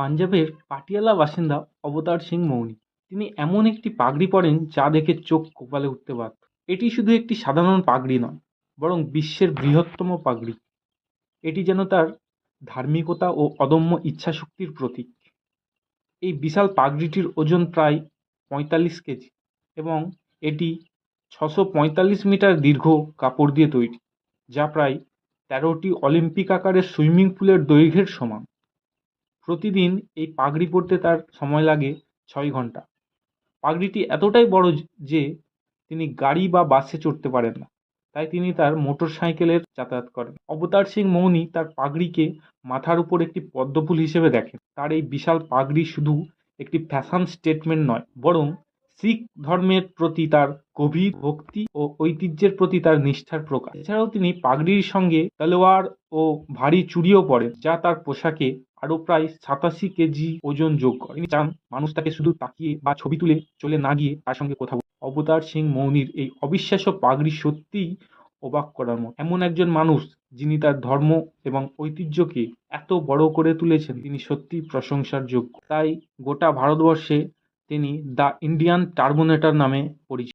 পাঞ্জাবের পাটিয়ালা বাসিন্দা অবতার সিং মৌনি। তিনি এমন একটি পাগড়ি পরেন যা দেখে চোখ কপালে উঠতে বাধ্য। এটি শুধু একটি সাধারণ পাগড়ি নয়, বরং বিশ্বের বৃহত্তম পাগড়ি। এটি যেন তার ধার্মিকতা ও অদম্য ইচ্ছাশক্তির প্রতীক। এই বিশাল পাগড়িটির ওজন প্রায় পঁয়তাল্লিশ কেজি এবং এটি ছশো পঁয়তাল্লিশ মিটার দীর্ঘ কাপড় দিয়ে তৈরি, যা প্রায় তেরোটি অলিম্পিক আকারের সুইমিং পুলের দৈর্ঘ্যের সমান। প্রতিদিন এই পাগড়ি পরতে তার সময় লাগে ছয় ঘণ্টা। পাগড়িটি এতটাই বড় যে তিনি গাড়ি বা বাসে চড়তে পারেন না। তাই তিনি তার মোটর সাইকেলের যাতায়াত করেন। অবতার সিং মৌনি তার পাগড়িকে মাথার উপর একটি পদ্মফুল হিসেবে দেখেন। তার এই বিশাল পাগড়ি শুধু একটি ফ্যাশন স্টেটমেন্ট নয়, বরং শিখ ধর্মের প্রতি তার গভীর ভক্তি ও ঐতিহ্যের প্রতি তার নিষ্ঠার প্রকাশ। এছাড়াও তিনি পাগড়ির সঙ্গে তলোয়ার ও ভারী চুড়িও পরেন, যা তার পোশাকে আরও প্রায় সাতাশি কেজি ওজন যোগ করে। তিনি চান মানুষ তাকে শুধু তাকিয়ে বা ছবি তুলে চলে না গিয়ে তার সঙ্গে কথা অবতার সিং মৌনির এই অবিশ্বাস্য পাগড়ি সত্যিই অবাক করার মতো। এমন একজন মানুষ যিনি তার ধর্ম এবং ঐতিহ্যকে এত বড় করে তুলেছেন, তিনি সত্যিই প্রশংসার যোগ্য। তাই গোটা ভারতবর্ষে তিনি দ্য ইন্ডিয়ান টার্বোনেটর নামে পরিচিত।